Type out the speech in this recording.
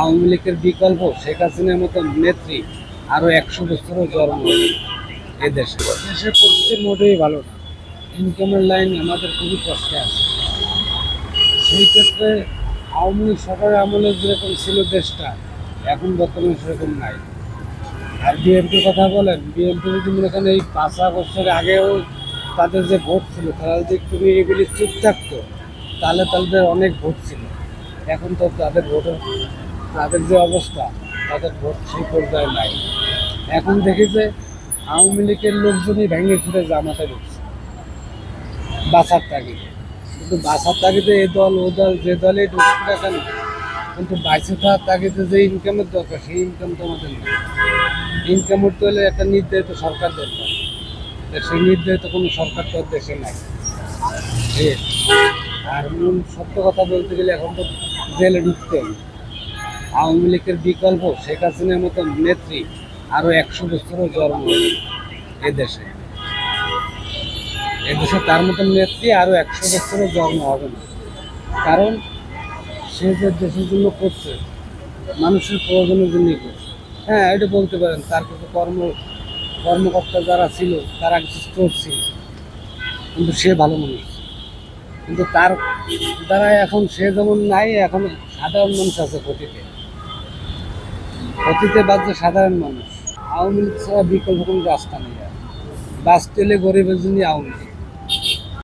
আওয়ামী লীগের বিকল্প শেখ হাসিনার মতো নেত্রী আরও একশো বছরও জন্ম হবে এদেশে দেশের পরিস্থিতি মোটেই ভালো না। ইনকামের লাইন আমাদের খুবই কষ্টে আছে। সেই ক্ষেত্রে আওয়ামী লীগ সরকারের আমলে যেরকম ছিল দেশটা, এখন বর্তমানে সেরকম নাই। আর বিএনপির কথা বলেন বিএনপি যদি মনে করেন এই পাঁচ বছরের আগেও তাদের যে ভোট ছিল, তারা যদি একটু এগুলি চুপ থাকতো, তাহলে তাদের অনেক ভোট ছিল। এখন তো তাদের ভোটের তাদের যে অবস্থা, তাদের ভোট সেই পর্যায়ে নাই। এখন দেখি যে আওয়ামী লীগের লোকজনই ভেঙে ফিরে জামাতে ঢুকছে। বাঁচার তাগিদে। কিন্তু বাঁচার তাগিদে এ দল, ও দল, যে দলে ঢুকছে না কেন? কিন্তু বাইসে থাকার তাগিদে যে ইনকামের দরকার, সেই ইনকাম তো আমাদের নেই। ইনকাম করতে হলে একটা নির্ধারিত সরকার দরকার। সেই নির্ধারিত কোনো সরকার তো দেশে নাই। আর সত্য কথা বলতে গেলে এখন তো জেলে ঢুকতে হবে। আওয়ামী লীগের বিকল্প শেখ হাসিনার মতো নেত্রী আরও একশো বছরও জন্ম এদেশে। এদেশে তার মতন নেত্রী আরও একশো বছরও জন্ম হবে না কারণ সে যে দেশের জন্য করছে, মানুষের প্রয়োজনের জন্যই করছে। হ্যাঁ এটা বলতে পারেন, তার কিছু কর্ম, কর্মকর্তা যারা ছিল, তারা কিছু ছিল। কিন্তু সে ভালো মানুষ। কিন্তু তার দ্বারা এখন সে যেমন নাই, এখন সাধারণ মানুষ আছে ক্ষতিতে। ক্ষতিতে বাঁচছে সাধারণ মানুষ। আওয়ামী লীগ ছাড়া বিকল্প কোনো রাস্তা নেই বাঁচতে হলে গরিবের জন্য আওয়ামী লীগ।